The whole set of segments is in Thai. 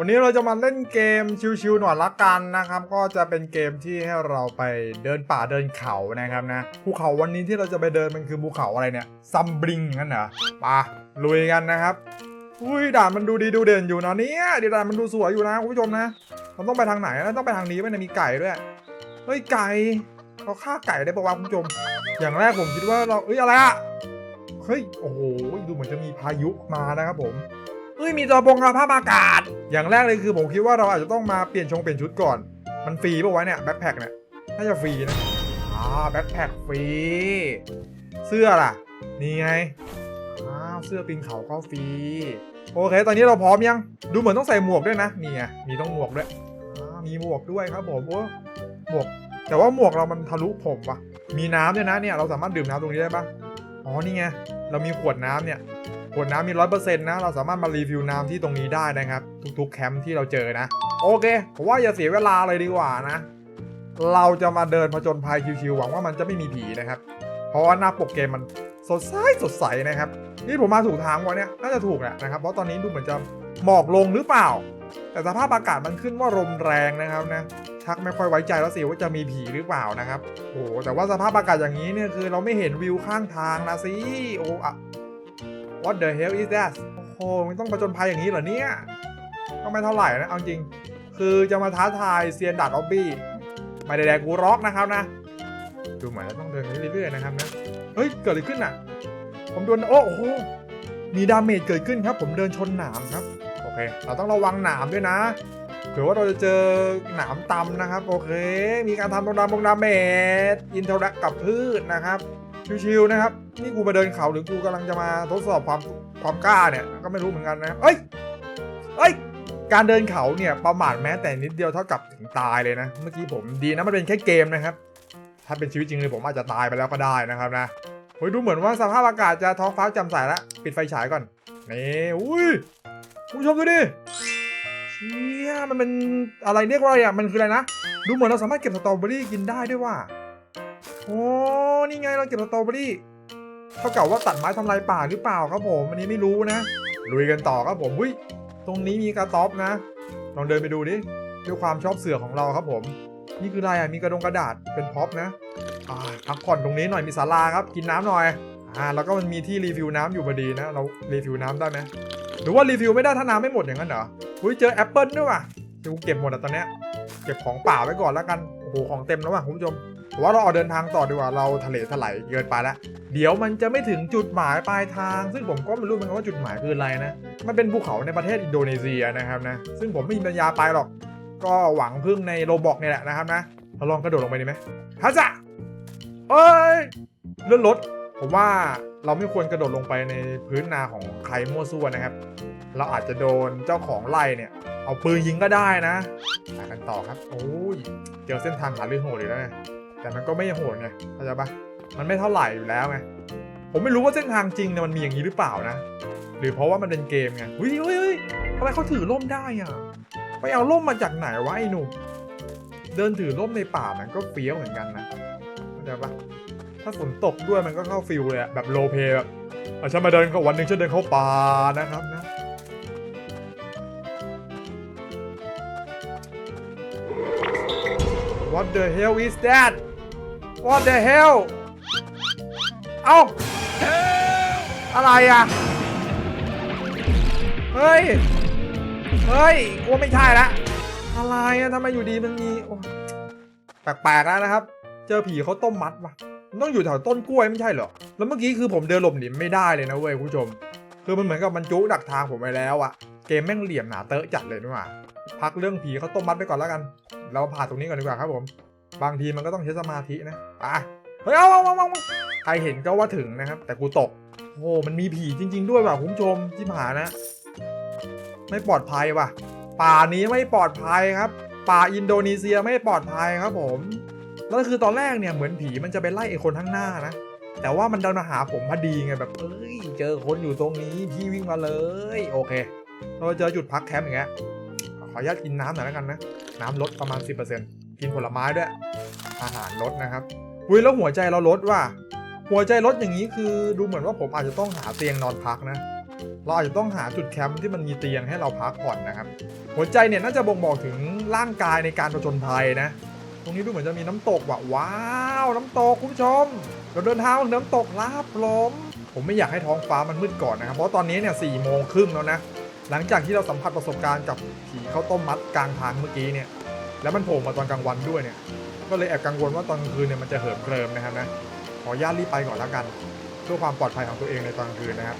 วันนี้เราจะมาเล่นเกมชิวๆหน่อยละกันนะครับ ก็จะเป็นเกมที่ให้เราไปเดินป่าเดินเขานะครับนะภูเขาวันนี้ที่เราจะไปเดินมันคือภูเขาอะไรเนี่ยซัมบริงงั้นเหรอไปะลุยกันนะครับอุ้ยด่านมันดูดีดูเด่นอยู่นะเนี่ยดีด่านมันดูสวยอยู่นะคุณผู้ชมนะเราต้องไปทางไหนนะต้องไปทางนี้ไหมเนี่ยมีไก่ด้วยเฮ้ยไก่เราฆ่าไก่ได้ปะวะคุณผู้ชม อย่างแรกผมคิดว่าเราเอ้ยอะไรอะเฮ้ยโอ้โหดูเหมือนจะมีพายุมานะครับผม เอ้ยมีตัวบงกระภาพอากาศ อย่างแรกเลยคือผมคิดว่าเราอาจจะต้องมาเปลี่ยนชงเปลี่ยนชุดก่อน มันฟรีป่าวะเนี่ยแบ็คแพคเนี่ยน่าจะฟรีนะอ่าแบ็คแพคฟรีเสื้อล่ะ นี่ไงอ้าวเสื้อปีนเขาก็ฟรีโอเค ตอนนี้เราพร้อมยัง ดูเหมือนต้องใส่หมวกด้วยนะ นี่ไง มีต้องหมวกด้วย มีหมวกด้วยครับผมโอ้หมวก แต่ว่าหมวกเรามันทะลุผมวะมีน้ำด้วยนะเนี่ย เราสามารถดื่มน้ำตรงนี้ได้ปะอ๋อ นี่ไง เรามีขวดน้ำเนี่ย วดน้ำมีร้อยเปอร์เซ็นต์นะ เราสามารถมารีวิวน้ำที่ตรงนี้ได้นะครับ ทุกๆแคมป์ที่เราเจอนะ โอเคผมว่าอย่าเสียเวลาเลยดีกว่านะ เราจะมาเดินผจญภัยชิวๆหวังว่ามันจะไม่มีผีนะครับ เพราะว่าหน้าปกเกมมันสดใสสดใสนะครับ นี่ผมมาถูกทางวะเนี่ยน่าจะถูกแหละนะครับ เพราะตอนนี้ดูเหมือนจะหมอกลงหรือเปล่า แต่สภาพอากาศมันขึ้นว่าลมแรงนะครับนะชักไม่ค่อยไว้ใจแล้วสิว่าจะมีผีหรือเปล่านะครับ โอ้แต่ว่าสภาพอากาศอย่างนี้เนี่ยคือเราไม่เห็นวิวข้างทางนะสิโอ้อะ What the hell is that โอ้โหมันต้องประจนภัยอย่างนี้เหรอเนี่ย ก็ไม่เท่าไหร่นะ เอาจริง คือจะมาท้าทายเซียนดัดออบบี้ ไม่ได้แดกกูร็อกนะครับนะ ดูเหมือนจะต้องเดินไปเรื่อยๆนะครับนะ เฮ้ย เกิดอะไรขึ้นอะ ผมโดนโอ้โห มีดาเมจเกิดขึ้นครับ ผมเดินชนหนามครับ โอเค เราต้องระวังหนามด้วยนะเผื่อว่าเราจะเจอหนามตำนะครับ โอเค มีการทำตรงดามงดาเมจอินเทอร์แอคกับพืชนะครับ ชิวๆนะครับ นี่กูมาเดินเขาหรือกูกำลังจะมาทดสอบความความกล้าเนี่ย ก็ไม่รู้เหมือนกันนะ เอ้ย เอ้ย การเดินเขาเนี่ยประมาทแม้แต่นิดเดียวเท่ากับถึงตายเลยนะ เมื่อกี้ผมดีนะมันเป็นแค่เกมนะครับ ถ้าเป็นชีวิตจริงเลยผมอาจจะตายไปแล้วก็ได้นะครับนะ เฮ้ยดูเหมือนว่าสภาพอากาศจะท้องฟ้าจำใสแล้วปิดไฟฉายก่อน นี่อุ้ยคุณผู้ชมดูดิเชี่ยมันเป็นอะไรเรียกว่าอะไรอะ มันคืออะไรนะ ดูเหมือนเราสามารถเก็บสตรอเบอรี่กินได้ด้วยว่ะโอ้ นี่ไงเราเก็บสตรอเบอรี่เท่ากับว่าตัดไม้ทำลายป่าหรือเปล่าครับผม อันนี้ไม่รู้นะ ลุยกันต่อครับผมอุ้ย ตรงนี้มีกระต๊อบนะ ลองเดินไปดูดิ ด้วยความชอบเสือของเราครับผม นี่คืออะไรอะ มีกระดงกระดาษเป็นพ็อปนะอ่าพักผ่อนตรงนี้หน่อยมีศาลาครับ กินน้ำหน่อย อ่า แล้วก็มันมีที่รีฟิลน้ำอยู่พอดีนะ เรารีฟิลน้ำได้ไหมหรือว่ารีฟิลไม่ได้ถ้าน้ำไม่หมดอย่างนั้นเหรอ อุ้ยเจอแอปเปิลด้วยว่ะเดี๋ยวกูเก็บหมดอะตอนเนี้ย เก็บของป่าไว้ก่อนแล้วกัน โอ้โห ของเต็มแล้วว่ะคุณผู้ชม ผมว่าเราออกเดินทางต่อดีกว่าเราทะเลถลายเกินไปแล้วเดี๋ยวมันจะไม่ถึงจุดหมายปลายทาง ซึ่งผมก็ไม่รู้เหมือนกันว่าจุดหมายคืออะไรนะมันเป็นภูเขาในประเทศอินโดนีเซียนะครับนะซึ่งผมไม่มีปัญญาไปหรอก ก็หวังพึ่งในโรบอกเนี่ยแหละนะครับนะเราลองกระโดดลงไปดีไหมฮัจะเอ้ยเลื่อนรถผมว่าเราไม่ควรกระโดดลงไปในพื้นนาของใครมั่วซั่วนะครับ เราอาจจะโดนเจ้าของไล่เนี่ย เอาปืนยิงก็ได้นะไปกันต่อครับ โอ้ย เจอเส้นทางหาเรื่องโหดอีกแล้วไง แต่มันก็ไม่โหดไงเข้าใจปะมันไม่เท่าไหร่อยู่แล้วไงผมไม่รู้ว่าเส้นทางจริงเนี่ยมันมีอย่างนี้หรือเปล่านะ หรือเพราะว่ามันเป็นเกมไงเฮ้ยเฮ้ยทำไมเขาถือร่มได้อะไปเอาร่มมาจากไหนวะไอ้หนุ่มเดินถือร่มในป่ามันก็เฟี้ยวเหมือนกันนะเข้าใจปะถ้าฝนตกด้วยมันก็เข้าฟิลเลยอะแบบโลเพแบบฉันมาเดินเขาวันหนึ่งฉันเดินเข้าป่านะครับนะ What the hell is that What the hell เอ้าอะไรอะ เฮ้ย เฮ้ยกูไม่ใช่ละ อะไรอะทำไมอยู่ดีมันมีโอ้แปลกๆแล้วนะครับ เจอผีเขาต้มมัดวะมันต้องอยู่แถวต้นกล้วยไม่ใช่เหรอ แล้วเมื่อกี้คือผมเดินหลบหนีไม่ได้เลยนะเว้ยคุณผู้ชม คือมันเหมือนกับมันจุดักทางผมไปแล้วอะเกมแม่งเหลี่ยมหนาเตอะจัดเลยนี่หว่า พักเรื่องผีเขาต้มมัดไปก่อนแล้วกัน เราผ่านตรงนี้ก่อนดีกว่าครับผม บางทีมันก็ต้องใช้สมาธินะไปเฮ้ยเอาเอาเอาเอาใครเห็นก็ว่าถึงนะครับ แต่กูตก โอ้โหมันมีผีจริง ๆ ด้วยว่ะคุณผู้ชมที่ผานะ ไม่ปลอดภัยว่ะ ป่านี้ไม่ปลอดภัยครับ ป่าอินโดนีเซียไม่ปลอดภัยครับผมแล้วคือตอนแรกเนี่ยเหมือนผีมันจะไปไล่ไอ้คนข้างหน้านะแต่ว่ามันดันมาหาผมพอดีไงแบบเอ้ยเจอคนอยู่ตรงนี้พี่วิ่งมาเลย โอเค เราเจอจุดพักแคมป์อย่างเงี้ยขออนุญาตกินน้ำหน่อยแล้วกันนะ น้ำลดประมาณ 10%กินผลไม้ด้วย อาหารลดนะครับอุ้ยแล้วหัวใจเราลดว่ะหัวใจลดอย่างนี้คือดูเหมือนว่าผมอาจจะต้องหาเตียงนอนพักนะ เราอาจจะต้องหาจุดแคมป์ที่มันมีเตียงให้เราพักผ่อนนะครับ หัวใจเนี่ยน่าจะบ่งบอกถึงร่างกายในการผจญภัยนะ ตรงนี้ดูเหมือนจะมีน้ำตกว่ะว้าว น้ำตกคุณผู้ชม เราเดินทางถึงน้ำตกลาบลมผมไม่อยากให้ท้องฟ้ามันมืดก่อนนะครับ เพราะตอนนี้เนี่ยสี่โมงครึ่งแล้วนะ หลังจากที่เราสัมผัสประสบการณ์กับผีข้าวต้มมัดกลางทางเมื่อกี้เนี่ย แล้วมันโผล่มาตอนกลางวันด้วยเนี่ย ก็เลยแอบกังวลว่าตอนกลางคืนเนี่ยมันจะเหิมเกริมนะครับนะขอญาตรีบไปก่อนแล้วกัน เพื่อความปลอดภัยของตัวเองในตอนกลางคืนนะครับ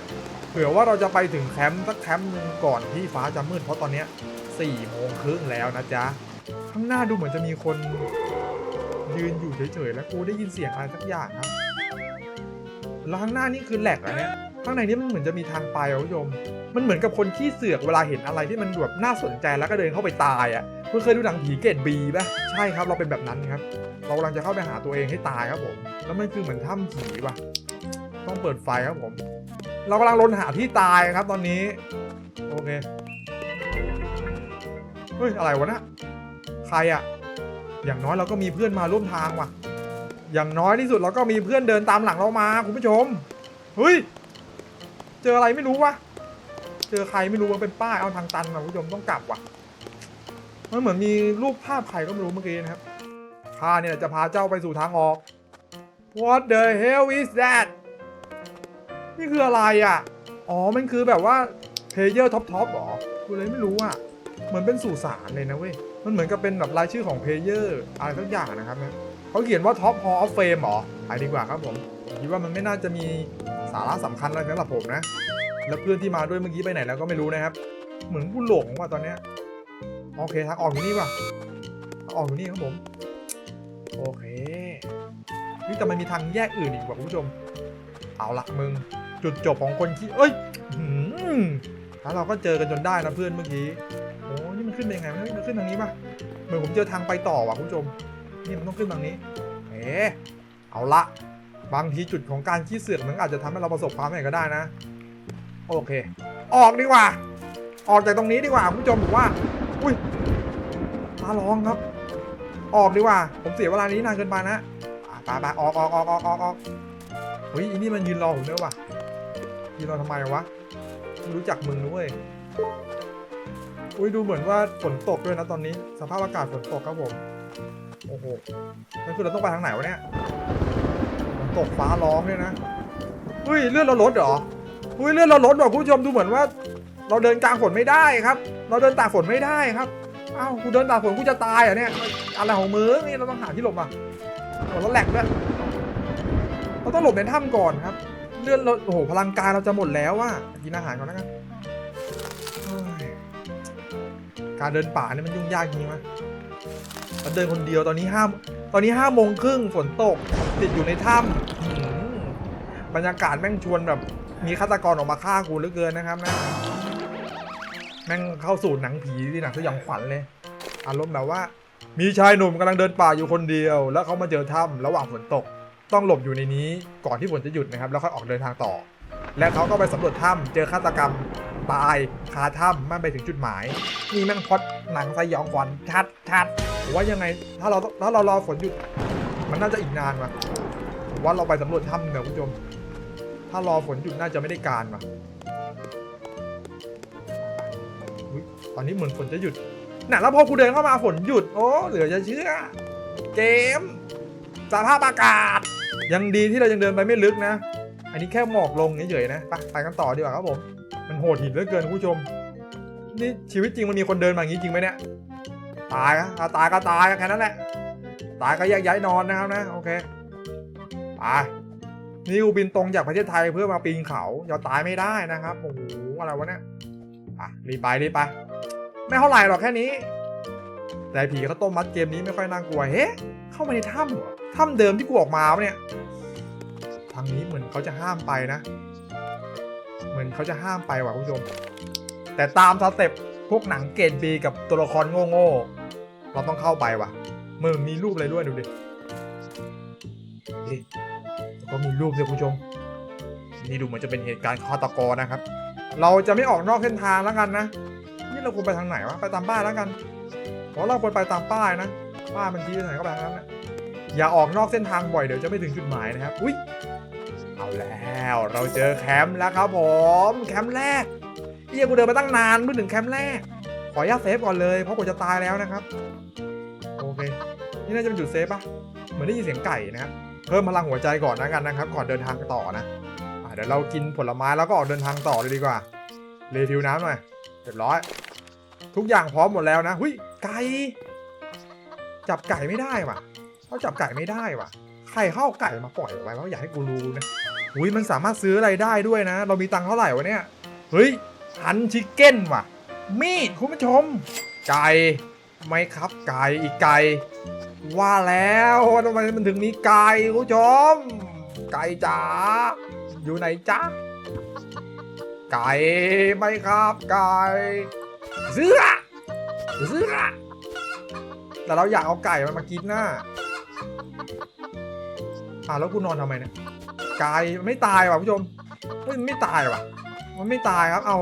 เผื่อว่าเราจะไปถึงแคมป์สักแคมป์หนึ่งก่อนที่ฟ้าจะมืดเพราะตอนเนี้ยสี่โมงครึ่งแล้วนะจ๊ะข้างหน้าดูเหมือนจะมีคนยืนอยู่เฉยๆแล้วกูได้ยินเสียงอะไรสักอย่างครับแล้วข้างหน้านี่คือแหลกอะเนี่ยข้างในนี้มันเหมือนจะมีทางไปอะคุณผู้ชม มันเหมือนกับคนขี้เสือกเวลาเห็นอะไรที่มันแบบน่าสนใจแล้วก็เดินเข้าไปตายอะ เพิ่งเคยดูหนังผีเกรดบีป่ะใช่ครับเราเป็นแบบนั้นครับ เรากำลังจะเข้าไปหาตัวเองให้ตายครับผม แล้วมันคือเหมือนถ้ำผีป่ะต้องเปิดไฟครับผม เรากำลังลนหาที่ตายครับตอนนี้ โอเคเฮ้ยอะไรวะนะใครอะอย่างน้อยเราก็มีเพื่อนมาร่วมทางว่ะ อย่างน้อยที่สุดเราก็มีเพื่อนเดินตามหลังเรามาคุณผู้ชมเฮ้ยเจออะไรไม่รู้วะเจอใครไม่รู้ว่าเป็นป้ายเอาทางตันมาคุณผู้ชมต้องกลับว่ะ มันเหมือนมีรูปภาพใครก็ไม่รู้เมื่อกี้นะครับข้าเนี่ยจะพาเจ้าไปสู่ทางออก What the hell is that นี่คืออะไรอะ อ๋อ มันคือแบบว่าเพลเยอร์ท็อปท็อปหรอ กูเลยไม่รู้อะ เหมือนเป็นสุสานเลยนะเว้ย มันเหมือนกับเป็นแบบรายชื่อของเพลเยอร์อะไรสักอย่างนะครับเนี่ยเขาเขียนว่าท็อปฮอลล์ออฟเฟมหรอไปดีกว่าครับผม ผมคิดว่ามันไม่น่าจะมีสาระสำคัญอะไรสำหรับผมนะ แล้วเพื่อนที่มาด้วยเมื่อกี้ไปไหนแล้วก็ไม่รู้นะครับ เหมือนผู้หลงว่ะตอนเนี้ย โอเคทางออกอยู่นี่ว่ะทางออกอยู่นี่ครับผม โอเคนี่แต่มันมีทางแยกอื่นอีกว่ะคุณผู้ชม เอาละมึง จุดจบของคนขี้เอ้ยแล้วเราก็เจอกันจนได้นะเพื่อนเมื่อกี้ โอ้นี่มันขึ้นไปยังไงมันขึ้นทางนี้ป่ะ เหมือนผมเจอทางไปต่อว่ะคุณผู้ชม นี่มันต้องขึ้นทางนี้ เอ๊เอาละ บางทีจุดของการขี้เสือกมันอาจจะทำให้เราประสบความสำเร็จก็ได้นะ โอเค ออกดีกว่า ออกจากตรงนี้ดีกว่าคุณผู้ชมบอกว่าาร้องครับ ออกดีกว่า ผมเสียเวลานี้นานเกินไปนะอะไปไปออกออกออกออกออกออกเฮ้ยอันนี้มันยืนรอผมด้วยว่ะยืนรอทำไมวะไม่รู้จักมึงด้วยอุ้ยดูเหมือนว่าฝนตกด้วยนะตอนนี้ สภาพอากาศฝนตกครับผมโอ้โหนั่นคือเราต้องไปทางไหนวะเนี่ยฝนตกฟ้าร้องด้วยนะเฮ้ยเลื่อนเราลดเหรอเฮ้ยเลื่อนเราลดว่ะคุณผู้ชมดูเหมือนว่า เราเดินกลางฝนไม่ได้ครับ เราเดินตากฝนไม่ได้ครับ อ้าวกูเดินตาฝนกูจะตายอะเนี่ยอะไรของมึงนี่เราต้องหาที่หลบอะโอ้แล้วแหลกด้วยเราต้องหลบในถ้ำก่อนครับ เลื่อนเราโอ้โหพลังกายเราจะหมดแล้วว่ะกินอาหารก่อนแล้วกันการเดินป่าเนี่ยมันยุ่งยากจริงไหมเราเดินคนเดียวตอนนี้ห้าตอนนี้ห้าโมงครึ่งฝนตก ติดอยู่ในถ้ำอื้อหือบรรยากาศแม่งชวนแบบ มีฆาตกรออกมาฆ่ากูเหลือเกินนะครับนะ แม่งเข้าสู่หนังผีที่หนังสยองขวัญเลย อารมณ์แบบว่า มีชายหนุ่มกำลังเดินป่าอยู่คนเดียว แล้วเขามาเจอถ้ำระหว่างฝนตก ต้องหลบอยู่ในนี้ก่อนที่ฝนจะหยุดนะครับ แล้วค่อยออกเดินทางต่อ และเขาก็ไปสำรวจถ้ำเจอฆาตกรรมตายคาถ้ำไม่ไปถึงจุดหมายนี่แม่งพอดหนังสยองขวัญชัดชัดว่ายังไงถ้าเราถ้าเรารอฝนหยุด มันน่าจะอีกนานว่ะว่าเราไปสำรวจถ้ำเดี๋ยวคุณผู้ชมถ้ารอฝนหยุดน่าจะไม่ได้การว่ะ อุ๊ยตอนนี้เหมือนฝนจะหยุดน่ะแล้วพอกูเดินเข้ามาฝนหยุด โอ้เหลือจะเชื่อ เกมสภาพอากาศ ยังดีที่เรายังเดินไปไม่ลึกนะ อันนี้แค่หมอกลงเฉยๆนะไปไปกันต่อดีกว่าครับผม มันโหดหินเหลือเกินคุณผู้ชม นี่ชีวิตจริงมันมีคนเดินมาอย่างนี้จริงไหมเนี่ย ตายอะตายก็ตายแค่นั้นแหละ ตายก็แยกย้ายนอนนะครับนะโอเคไปนี่กูบินตรงจากประเทศไทยเพื่อมาปีนเขาอย่าตายไม่ได้นะครับโอ้โหอะไรวะเนี่ยอะรีบไปรีบไป ไม่เท่าไหร่หรอกแค่นี้ แต่ผีเขาต้มมัดเกมนี้ไม่ค่อยน่ากลัวเฮ้เข้ามาในถ้ำเหรอถ้ำเดิมที่กูออกมาวะเนี่ยทางนี้เหมือนเขาจะห้ามไปนะ เหมือนเขาจะห้ามไปว่ะคุณผู้ชม แต่ตามสเต็ปพวกหนังเกรดบีกับตัวละครโง่ๆเราต้องเข้าไปว่ะมือมีรูปอะไรด้วยดูดิเฮ้ยแล้วก็มีรูปด้วยคุณผู้ชมนี่ดูเหมือนจะเป็นเหตุการณ์ฆาตกรนะครับ เราจะไม่ออกนอกเส้นทางแล้วกันนะ นี่เราควรไปทางไหนวะ ไปตามป้ายแล้วกันเพราะเราควรไปตามป้ายนะ ป้ายมันชี้ไปไหนก็ไปทางนั้นนะอย่าออกนอกเส้นทางบ่อยเดี๋ยวจะไม่ถึงจุดหมายนะครับ อุ้ย เอาแล้วเราเจอแคมป์แล้วครับผม แคมป์แรกเอียกูเดินมาตั้งนานเพิ่งถึงแคมป์แรก ขออนุญาตเซฟก่อนเลยเพราะกูจะตายแล้วนะครับ โอเค นี่น่าจะเป็นจุดเซฟปะเหมือนได้ยินเสียงไก่นะครับ เพิ่มพลังหัวใจก่อนนะกันนะครับ ก่อนเดินทางต่อนะอะเดี๋ยวเรากินผลไม้แล้วก็ออกเดินทางต่อเลยดีกว่าเรฟิวน้ำหน่อย เรียบร้อย ทุกอย่างพร้อมหมดแล้วนะหุยไก่จับไก่ไม่ได้ว่ะเขาจับไก่ไม่ได้ว่ะ ใครเข้าไก่มาปล่อยไว้แล้วอยากให้กูรู้นะอุ้ยมันสามารถซื้ออะไรได้ด้วยนะ เรามีตังค์เท่าไหร่วะเนี่ยเฮ้ยหันชิคเก้นว่ะ มีดคุณผู้ชม ไก่ไม่ครับไก่อีกไก่ว่าแล้วว่าทำไมมันถึงมีไก่คุณผู้ชม ไก่จ๋าอยู่ไหนจ๊ะไก่ไม่ครับไก่ เสือเสือแต่เราอยากเอาไก่มันมากินน่ะอะแล้วกูนอนทำไมเนี่ยไก่ไม่ตายว่ะผู้ชมมันไม่ตายว่ะ มันไม่ตายครับ เอา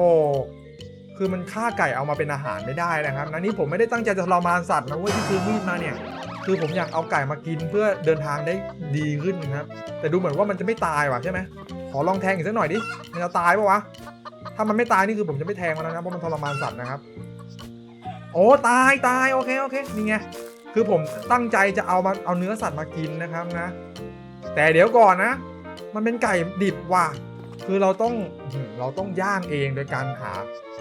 คือมันฆ่าไก่เอามาเป็นอาหารไม่ได้นะครับอันนี้ผมไม่ได้ตั้งใจจะทรมานสัตว์นะเว้ยที่ซื้อมีดมาเนี่ย คือผมอยากเอาไก่มากินเพื่อเดินทางได้ดีขึ้นนะครับ แต่ดูเหมือนว่ามันจะไม่ตายว่ะใช่ไหมขอลองแทงอีกสักหน่อยดิ มันจะตายปะวะ ถ้ามันไม่ตายนี่คือผมจะไม่แทงมันแล้วนะเพราะมันทรมานสัตว์นะครับ โอ้ตายตายโอเคโอเคนี่ไงคือผมตั้งใจจะเอามาเอาเนื้อสัตว์มากินนะครับนะ แต่เดี๋ยวก่อนนะ มันเป็นไก่ดิบว่ะคือเราต้องเราต้องย่างเองโดยการหา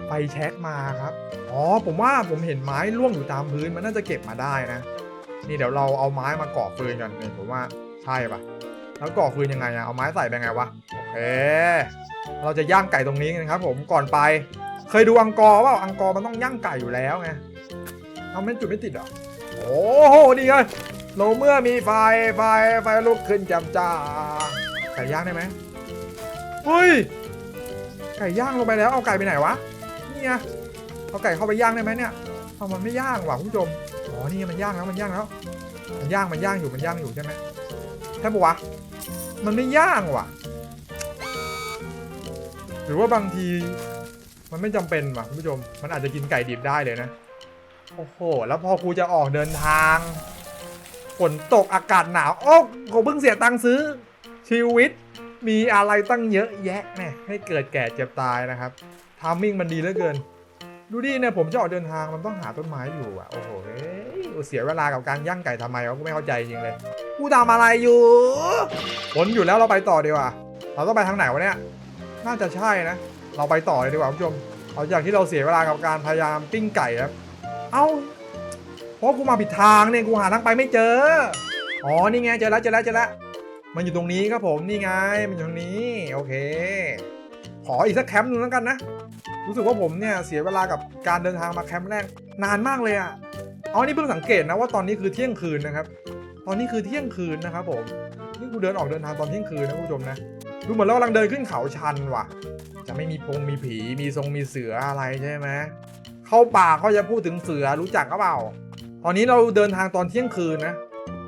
ไฟแช็กมาครับอ๋อผมว่าผมเห็นไม้ร่วงอยู่ตามพื้นมันน่าจะเก็บมาได้นะ นี่เดี๋ยวเราเอาไม้มาก่อฟืนกันนี่ผมว่าใช่ปะแล้วก่อฟืนยังไงอะเอาไม้ใส่ไปไงวะโอเค เราจะย่างไก่ตรงนี้กันครับ ผมก่อนไป เคยดูอังกอร์ว่าอังกอร์มันต้องย่างไก่อยู่แล้วไงเอาไม่จุดไม่ติดเหรอโอ้โหดีเลยเราเมื่อมีไฟไฟไฟลุกขึ้นจำจ้าไก่ย่างได้ไหมเฮ้ยไก่ย่างลงไปแล้วเอาไก่ไปไหนวะนี่ไงเอาไก่เข้าไปย่างได้ไหมเนี่ยเอามันไม่ย่างว่ะคุณผู้ชมอ๋อนี่มันย่างแล้วมันย่างแล้วมันย่างมันย่างอยู่มันย่างอยู่ใช่ไหมใช่ปะวะมันไม่ย่างว่ะ หรือว่าบางทีมันไม่จำเป็นว่ะคุณผู้ชม มันอาจจะกินไก่ดิบได้เลยนะ โอ้โห แล้วพอกูจะออกเดินทาง ฝนตกอากาศหนาว โอ้กูเพิ่งเสียตังค์ซื้อ ชีวิต มีอะไรตั้งเยอะแยะเนี่ยให้เกิดแก่เจ็บตายนะครับทามมิ่งมันดีเหลือเกิน ดูดิเนี่ยผมจะออกเดินทางมันต้องหาต้นไม้อยู่อะ โอ้โหเอ้ยเสียเวลากับการย่างไก่ทำไมวะกูไม่เข้าใจจริงเลย กูทำอะไรอยู่ฝนอยู่แล้วเราไปต่อดีกว่า เราต้องไปทางไหนวะเนี่ย น่าจะใช่นะ เราไปต่อเลยดีกว่าคุณผู้ชมเอาจากที่เราเสียเวลากับการพยายามปิ้งไก่ครับ เอ้าเพราะกูมาผิดทางเนี่ยกูหาทางไปไม่เจอ อ๋อ นี่ไงเจอแล้วเจอแล้วเจอแล้ว มันอยู่ตรงนี้ครับผม นี่ไง มันอยู่ตรงนี้ โอเค ขออีกสักแคมป์หนึงแล้วกันนะ รู้สึกว่าผมเนี่ยเสียเวลากับการเดินทางมาแคมป์แรกนานมากเลยอะ่ะอ๋อนี่เพิ่งสังเกตนะว่าตอนนี้คือเที่ยงคืนนะครับ ตอนนี้คือเที่ยงคืนนะครับผม นี่กูเดินออกเดินทางตอนเที่ยงคืนนะคุณผู้ชมนะ ดูเหมือนเรากำลังเดินขึ้นเขาชันว่ะ จะไม่มีพงมีผีมีทรงมีเสืออะไรใช่ไหมเข้าป่าเขาจะพูดถึงเสือรู้จักก็เปล่า ตอนนี้เราเดินทางตอนเที่ยงคืนนะ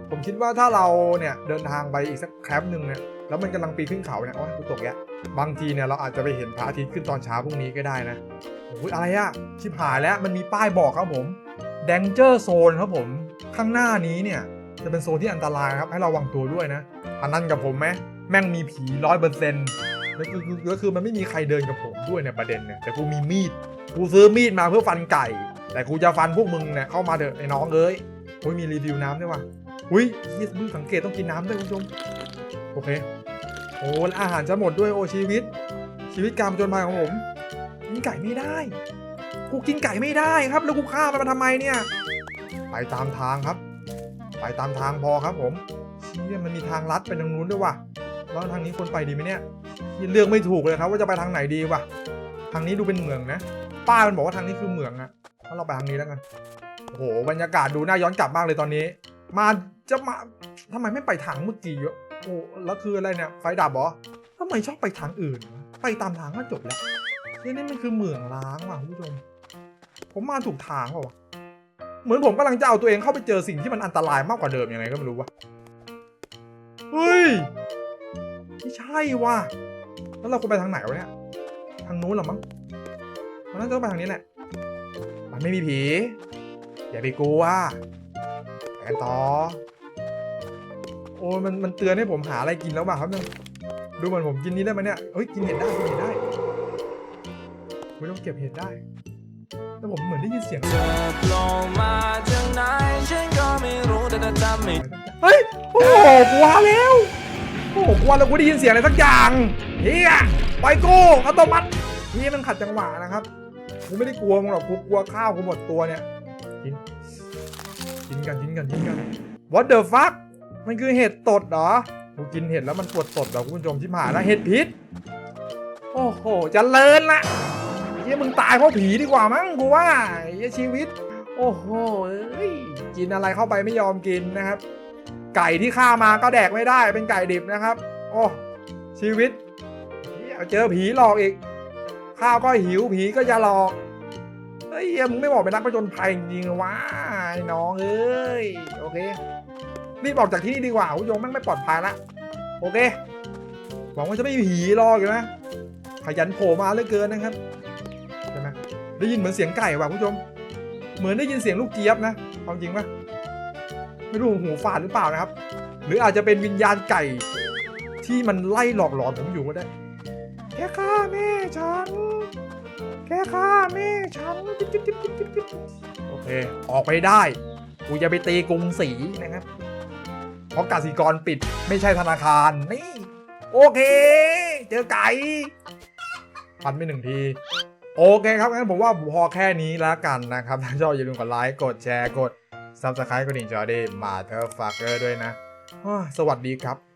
ผมคิดว่าถ้าเราเนี่ยเดินทางไปอีกสักแคมป์หนึ่งเนี่ยแล้วมันกำลังปีนขึ้นเขาเนี่ยโอ้ยกูตกแยะบางทีเนี่ยเราอาจจะไปเห็นพระอาทิตย์ขึ้นตอนเช้าพรุ่งนี้ก็ได้นะโอ้ยอะไรอะชิบหายแล้วมันมีป้ายบอกครับผม Danger Zone ครับผมข้างหน้านี้เนี่ยจะเป็นโซนที่อันตรายครับให้ระวังตัวด้วยนะพนันกับผมไหม แม่งมีผีร้อยเปอร์เซ็นต์แล้วคือก็คือมันไม่มีใครเดินกับผมด้วยในประเด็นเนี่ยแต่กูมีมีดกูซื้อมีดมาเพื่อฟันไก่ แต่กูจะฟันพวกมึงเนี่ยเข้ามาเถอะไอ้น้องเอ้ยโอ้ยมีรีวิวน้ำด้วยว่ะอุ้ยเหี้ยมึงสังเกตต้องกินน้ำด้วยคุณผู้ชมโอเคโอ้แล้วอาหารจะหมดด้วยโอ้ชีวิต ชีวิตการผจญภัยของผมกินไก่ไม่ได้ กูกินไก่ไม่ได้ครับ แล้วกูฆ่ามันมาทำไมเนี่ย ไปตามทางครับ ไปตามทางพอครับผมเชี่ยมันมีทางลัดไปทางนู้นด้วยว่ะ แล้วทางนี้ควรไปดีไหมเนี่ยเลือกไม่ถูกเลยครับ ว่าจะไปทางไหนดีวะทางนี้ดูเป็นเหมืองนะ ป้ามันบอกว่าทางนี้คือเหมืองอะงั้นเราไปทางนี้แล้วกันโอ้โหบรรยากาศดูน่าย้อนกลับมากเลยตอนนี้ มาจะมาทำไมไม่ไปทางเมื่อกี้วะโอ้แล้วคืออะไรเนี่ยไฟดับเหรอทำไมชอบไปทางอื่น ไปตามทางก็จบแล้วนี่นี่มันคือเหมืองล้างว่ะคุณผู้ชมผมมาถูกทางเปล่าวะเหมือนผมกำลังจะเอาตัวเองเข้าไปเจอสิ่งที่มันอันตรายมากกว่าเดิมยังไงก็ไม่รู้วะเฮ้ย ไม่ใช่ว่ะแล้วเราควรไปทางไหนวะเนี่ย ทางนู้นหรอมั้งมันน่าจะต้องไปทางนี้แหละ มันไม่มีผี อย่าไปกลัวไปกันต่อ โอ้มันมันเตือนให้ผมหาอะไรกินแล้วว่ะครับเนี่ยดูเหมือนผมกินนี้ได้ไหมเนี่ย เฮ้ยกินเห็ดได้กินเห็ดได้ไม่ต้องเก็บเห็ดได้แต่ผมเหมือนได้ยินเสียงเธอโผล่มาจากไหนฉันก็ไม่รู้แต่จำไม่เฮ้ย โอ้โหกลัวแล้ว อ้โหกลัวแล้วกูได้ยินเสียงอะไรสักอย่างเฮียไปกูอัตโนมัติเฮียมันขัดจังหวะนะครับกูไม่ได้กลัวมึงหรอกกูกลัวข้าวกูหมดตัวเนี่ยกินกินกันกินกันกินกัน What the fuck มันคือเห็ดตดเหรอกูกินเห็ดแล้วมันปวดตดเหรอคุณผู้ชมที่ผ่านแล้วเห็ดพิษโอ้โหจะเลินละเฮียมึงตายเพราะผีดีกว่ามั้งกูว่าเฮียชีวิต โอ้โหกินอะไรเข้าไปไม่ยอมกินนะครับ ไก่ที่ฆ่ามาก็แดกไม่ได้เป็นไก่ดิบนะครับ โอ้ชีวิตเหี้ยเจอผีหลอกอีก ข้าวก็หิวผีก็จะหลอกเฮ้ยมึงไม่บอกเป็นนักประจนภัยจริงวะไอ้น้องเอ้ยโอเครีบออกจากที่นี่ดีกว่าคุณผู้ชมแม่งไม่ปลอดภัยละโอเคหวังว่าจะไม่มีผีหลอกอยู่นะขยันโผล่มาเหลือเกินนะครับใช่ไหมได้ยินเหมือนเสียงไก่ว่ะคุณผู้ชม เหมือนได้ยินเสียงลูกเจี๊ยบนะความจริงปะ ไม่รู้หูฝาดหรือเปล่านะครับ หรืออาจจะเป็นวิญญาณไก่ ที่มันไล่หลอกหลอนผมอยู่ก็ได้แค่ฆ่าแม่ฉันแค่ฆ่าแม่ฉันจิ๊บจิ๊บจิ๊บจิ๊บจิ๊บโอเค ออกไปได้ กูจะไปตีกรุงศรีนะครับ เพราะกสิกรปิดไม่ใช่ธนาคารนี่ โอเค เจอไก่ฟันไปหนึ่งทีโอเคครับงั้นผมว่าพอแค่นี้แล้วกันนะครับถ้าชอบอย่าลืมกดไลค์ กดแชร์ กด Subscribe กดดิ่งจอดีมาเธอฟักเกอร์ด้วยนะ สวัสดีครับ